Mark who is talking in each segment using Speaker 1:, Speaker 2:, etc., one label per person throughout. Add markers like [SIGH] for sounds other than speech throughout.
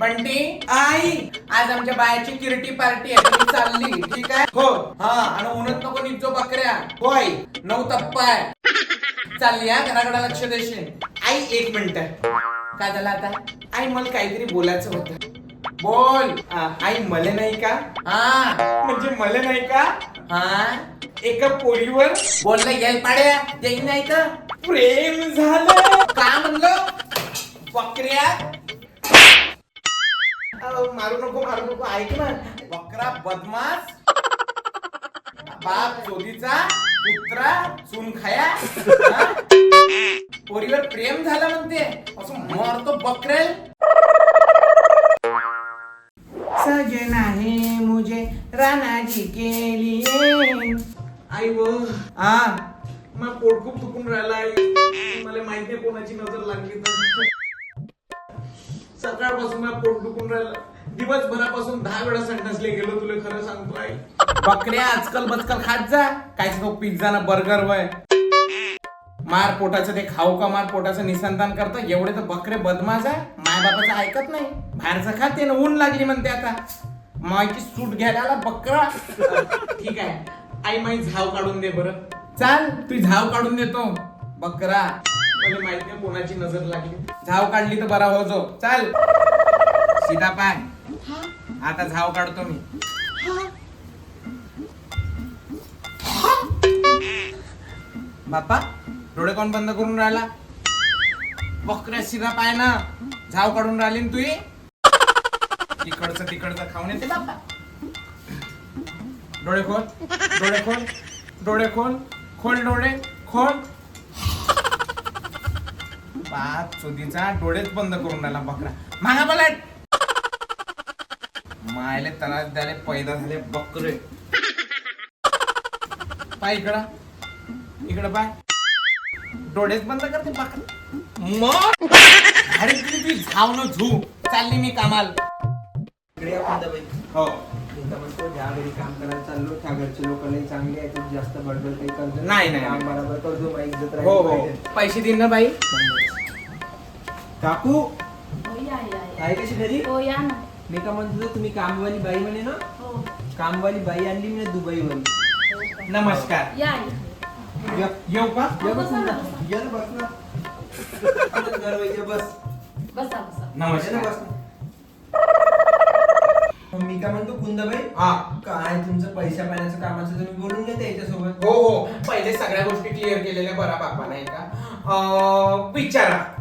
Speaker 1: बंटी आई आज आमच्या बायाची किरटी पार्टी आहे चालली ठीक आहे? हो हा आणि उन्हात नको निघतो बकऱ्या. होय नऊ तप्पा आहे. चालली हा घराकडे लक्ष देशील. आई एक मिनिट. काय झालं आता? आई मला काहीतरी बोलायचं होतं. बोल. आ, आई मले नाही का? हा. म्हणजे मले नाही का? हा. एका पोरीवर बोललं येल पाड्या येई नाही का प्रेम झालं. का म्हणलं? बकऱ्या मारू नको मारू नको. ऐक ना. बकरा बदमाश. बाप चोरीचा कुत्रा चून खाया हा? पोरीवर प्रेम झालं म्हणते. असं मारतो बकरेल. सजना है मुझे राणा जी के लिए
Speaker 2: आई व
Speaker 1: हा.
Speaker 2: मला पोट खूप दुखून राहिला आई. मला माहिती आहे कोणाची नजर लागली तर. सकाळपासून पोट दुखून राहिला. दिवसभरापासून दहा वेळा संडासले गेलो तुला खरं सांगतो आई.
Speaker 1: बकऱ्या आजकाल बचकल खात जा. काय तो पिझ्झा ना बर्गर वय. मार पोटाचं ते खाऊ का मार पोटाचं निसंतान करतं. एवढे तर बकरे बदमाश आहे. माय बापाचं ऐकत नाही. बाहेरचं खाते ना ऊन लागली म्हणते आता. मायची सूट घ्यायला आला बकरा.
Speaker 2: ठीक आहे. आई माई झाव काढून दे बरं.
Speaker 1: चाल तू झाव काढून देतो. बकरा.
Speaker 2: मला माहीत नाही कोणाची नजर लागली.
Speaker 1: झाव काढली तर बरा हो जो चाल. सीता पाय. आता झाव काढतो मी. बाप्पा डोळे कोण बंद करून राहिला? बकऱ्या सीधा पाय ना झाव काढून राहिली ना तुही तिकडचं तिकडचं खाऊन येते. बाप्पा डोळे खोल. डोळे खोल. डोळे खोल. खोल डोळे. खोल. पाच चोदीचा डोळेच बंद करून राहिला बकरा. मागा पलट मायले त्रास द्याले पैदा झाले बकरे. पाय इकडं. इकडं पाय. डोळेच बंद करते बकरा. मग? अरे तुझी झाव न झू. चालली मी कामाल.
Speaker 3: इकडे या कुंदाबाई.
Speaker 1: हो.
Speaker 3: म्हणतो ज्या घरी काम करायला चाललो त्या घरचे लोक लई चांगले आहेत जास्त बडबड काही करतो
Speaker 1: नाही, नाही,
Speaker 3: काम
Speaker 1: नाही.
Speaker 3: बरोबर करतो इज्जत
Speaker 1: हो
Speaker 3: राहिली
Speaker 1: हो.
Speaker 3: पाहिजे.
Speaker 1: पैसे देईन ना बाई?
Speaker 3: काकू?
Speaker 4: हो या या या.
Speaker 3: आहे कशी घरी?
Speaker 4: हो या ना.
Speaker 3: मी का म्हणतो होतो, तुम्ही कामवाली बाई म्हणे ना?
Speaker 4: हो.
Speaker 3: कामवाली बाई आणली म्हणे दुबईवरून
Speaker 4: हो का?
Speaker 1: नमस्कार.
Speaker 4: या या.
Speaker 3: या
Speaker 1: येऊ का?
Speaker 3: या
Speaker 4: बसा
Speaker 3: बस
Speaker 4: ना,
Speaker 3: ना.
Speaker 4: बसा.
Speaker 3: या ना, बस ना.
Speaker 1: नमस्कार
Speaker 3: बस ना. मग मी का म्हणतो कुंदाबाई?
Speaker 1: हा.
Speaker 3: काय तुमचं पैशा पाण्याचं कामाचं तुम्ही बोलून घ्या त्याच्यासोबत
Speaker 1: हो हो. पहिले सगळ्या गोष्टी क्लिअर केलेल्या बरा बापा नाही का? अं, विचारा.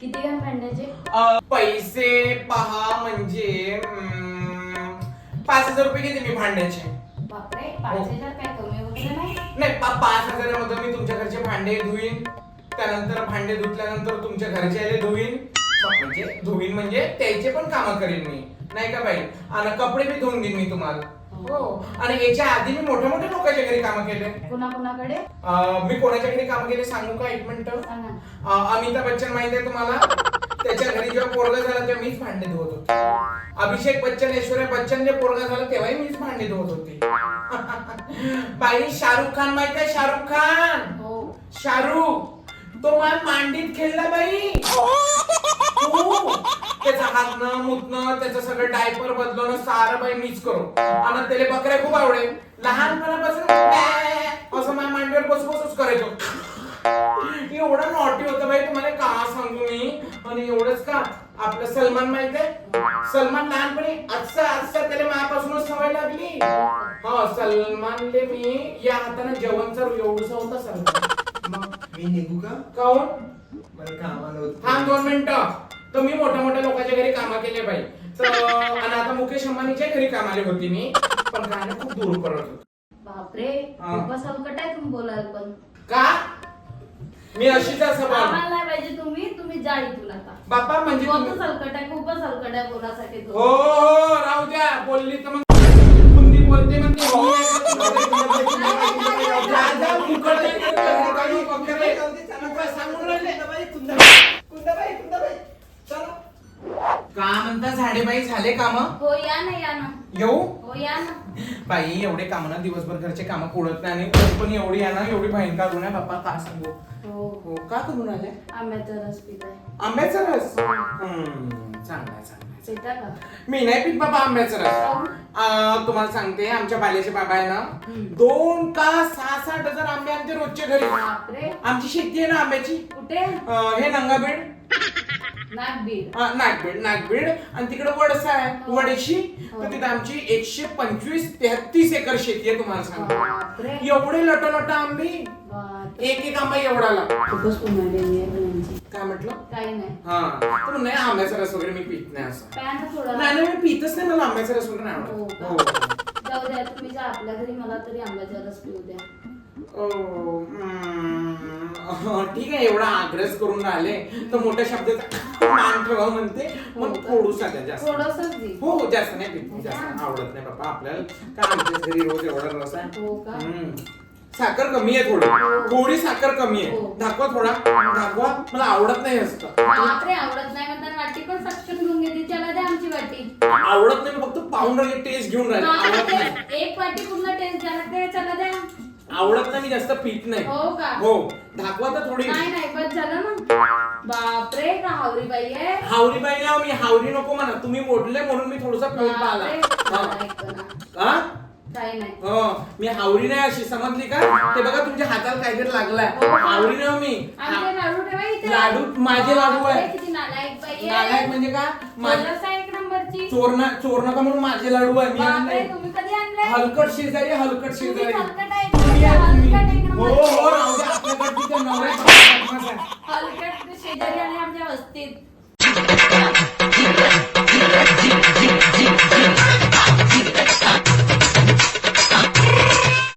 Speaker 4: किती भांड्याचे?
Speaker 1: अं, पैसे पहा म्हणजे अं, पाच हजार रुपये घेते मी भांड्याचे.
Speaker 4: बापरे पाच हजार काय कमी वगैरे नाही?
Speaker 1: नाही पा- पाच हजारामध्ये मी तुमच्या घरचे भांडे धुईन. त्यानंतर भांडे धुतल्यानंतर तुमच्या घरचे धुईन. म्हणजे धुईन म्हणजे त्याचे पण कामं करीन मी. नाही का बाई? आणि कपडे बी धुवून देईन मी तुम्हाला. हो. आणि याच्या आधी मी मोठ्या मोठ्या लोकांच्या घरी कामं केले.
Speaker 4: कुणा कुणाकडे
Speaker 1: अं, मी कोणाच्या घरी कामं केले सांगू का? एक मिनिट.
Speaker 4: सांगा
Speaker 1: अमिताभ बच्चन माहिती आहे तुम्हाला? त्याच्या घरी जेव्हा पोरगा झाला तेव्हा मीच भांडे धुवत होते. अभिषेक बच्चन ऐश्वर्या बच्चन जे पोरगा झाला तेव्हाही मीच भांडे धुवत होते. [LAUGHS] बाई शाहरुख खान माहिती आहे शाहरुख खान?
Speaker 4: हो.
Speaker 1: शाहरुख तो मला मांडीत खेळला बाई. [LAUGHS] हो. त्याचा हातनं मुतनं त्याचं सगळं डायपर बदलवणं सारं बाई मीच करू. आणि त्याला बकऱ्या खूप आवडे लहानपणापासून म्या असं माझ्या मांडीवर बस बसच करायचो. एवढं नॉटी होतं बाई तुम्हाला का सांगू मी? आणि एवढंच का? आपलं सलमान माहीत आहे सलमान लहानपणी आजचा आजचा त्याला माझ्यापासूनच सवय लागली. हा सलमानले मी या हाताने जेवण चालू एवढंच होता सलमान
Speaker 3: मग मी निघू का?
Speaker 1: काऊन
Speaker 3: मला कामाला होतं.
Speaker 1: थांब दोन मिनिटं. तर मी मोठ्या मोठ्या लोकांच्या घरी कामा केले बाई तर आणि आता मुकेश अंबानीच्या घरी कामाले होती मी पण काय ना खूप दूर पडत होत
Speaker 4: बापरे
Speaker 1: हा.
Speaker 4: खूपच हलकट आहे तुम्ही बोलाल पण
Speaker 1: का मी अशीच असं बोल
Speaker 4: आम्हाला नाही पाहिजे तुम्ही तुम्ही जा इथून आता
Speaker 1: बाप्पा म्हणजे तुम्ही-
Speaker 4: खूपच हलकट आहे खूपच हलकट आहे बोलासाठी
Speaker 1: हो हो राहू द्या बोलली तर मग कुंदी बोलते म्हणते हो जा, जा, काही वगैरे. काय सांगून राहिले?
Speaker 3: कुंदाबाई कुंदाबाई चला
Speaker 1: का झाडेबाई झाले काम?
Speaker 4: हो या ना या ना.
Speaker 1: येऊ?
Speaker 4: हो या ना.
Speaker 1: बाई एवढे काम ना दिवसभर घरचे काम पुरत नाही आणि ऊन पण एवढी आहे ना एवढी भयंकर ऊन आहे. बाप्पा का सांगू?
Speaker 4: हो.
Speaker 1: हो का करून आले?
Speaker 4: आंब्याचा रस पिताय
Speaker 1: आंब्याचा रस? हम्म, चांगला आहे, चांगला आहे.
Speaker 4: पिता का?
Speaker 1: मी नाही पित बाबा आंब्याचा रस? आ, तुम्हाला सांगते आमच्या बाल्याचे बाबा आहे ना. दोन का सहा साठ हजार आंबे आणते रोजच्या घरी.
Speaker 4: बापरे.
Speaker 1: आमची शेती आहे ना आंब्याची.
Speaker 4: कुठे?
Speaker 1: अ, हे नंगाबीड.
Speaker 4: नागबीड.
Speaker 1: अ, नागबीड नागबीड. आणि तिकडे वडसा आहे
Speaker 4: हो.
Speaker 1: वडेशी.
Speaker 4: हो.
Speaker 1: तर तिथे आमची एकशे पंचवीस तेहतीस एकर शेती आहे तुम्हाला सांगते.
Speaker 4: बापरे.
Speaker 1: एवढे लट लट आंबे एक एक आंबा
Speaker 4: खूपच पुन्हा यांची
Speaker 1: काय म्हटलं?
Speaker 4: काही नाही.
Speaker 1: हा तर नाही आंब्याचा रस वगैरे मी पित नाही असं.
Speaker 4: थोडा.
Speaker 1: नाही नाही मी पितच नाही मला आंब्याचा रस वगैरे नाही
Speaker 4: हो
Speaker 1: आवडत
Speaker 4: का?
Speaker 1: हो.
Speaker 4: जाऊ द्या तुम्ही जा आपल्या घरी मला तरी आंब्याचा रस पिऊ द्या.
Speaker 1: ओ, हम्म, ठीक आहे एवढा आग्रह करून राहिले तर मोठ्या शब्दाचा मान ठेवा म्हणते मग
Speaker 4: हो का?
Speaker 1: थोडूसा द्या जास्त.
Speaker 4: थोडंसंच दे.
Speaker 1: हो हो जास्त नाही पित जास्त आवडत नाही बाबा आपल्याला. काय आमच्या घरी रोज एवढा रस आहे?
Speaker 4: हो का?
Speaker 1: हम्म. साखर कमी आहे थोडी.
Speaker 4: हो.
Speaker 1: थोडी साखर कमी आहे.
Speaker 4: हो.
Speaker 1: दाखवा थोडा. दाखवा. मला आवडत नाही असतं
Speaker 4: बापरे आवडत नाही वाटी पण सक्षम घेऊन घेते. त्याला द्या आमची वाटी.
Speaker 1: आवडत नाही मी फक्त पाहून राहिले टेस्ट घेऊन राहिले. आवडत नाही.
Speaker 4: एक वाटी पूर्ण टेस्ट द्यायला ते. त्याला द्या.
Speaker 1: आवडत नाही मी जास्त पित नाही.
Speaker 4: हो का?
Speaker 1: हो. दाखवा तर थोडी.
Speaker 4: नाही नाही बस झालं ना. बापरे का हावरी बाई आहे.
Speaker 1: हावरी बाई ना मी हावरी नको म्हणा. तुम्ही मोडले म्हणून मी थोडसा पिऊन पाहिला.
Speaker 4: बापरे,
Speaker 1: हा.
Speaker 4: काही नाही.
Speaker 1: हो. मी हावरी नाही अशी समजली का? ते बघा तुमच्या हाताला काहीतरी लागलाय. हावरी नाही मी.
Speaker 4: लाडू ठेवा इथे.
Speaker 1: लाडू, माझे लाडू आहे.
Speaker 4: बापरे, किती नालायक बाई आहे.
Speaker 1: नालायक म्हणजे का? माझे
Speaker 4: बोलत आहे एक नंबरची.
Speaker 1: चोर ना चोर नका म्हणून माझे लाडू आहे. मी
Speaker 4: बापरे
Speaker 1: आणले.
Speaker 4: तुम्ही कधी आणले
Speaker 1: हलकट शेजारी हलकट
Speaker 4: तुम्ही
Speaker 1: शेजारी.
Speaker 4: हलकट आहे,
Speaker 1: तुम्ही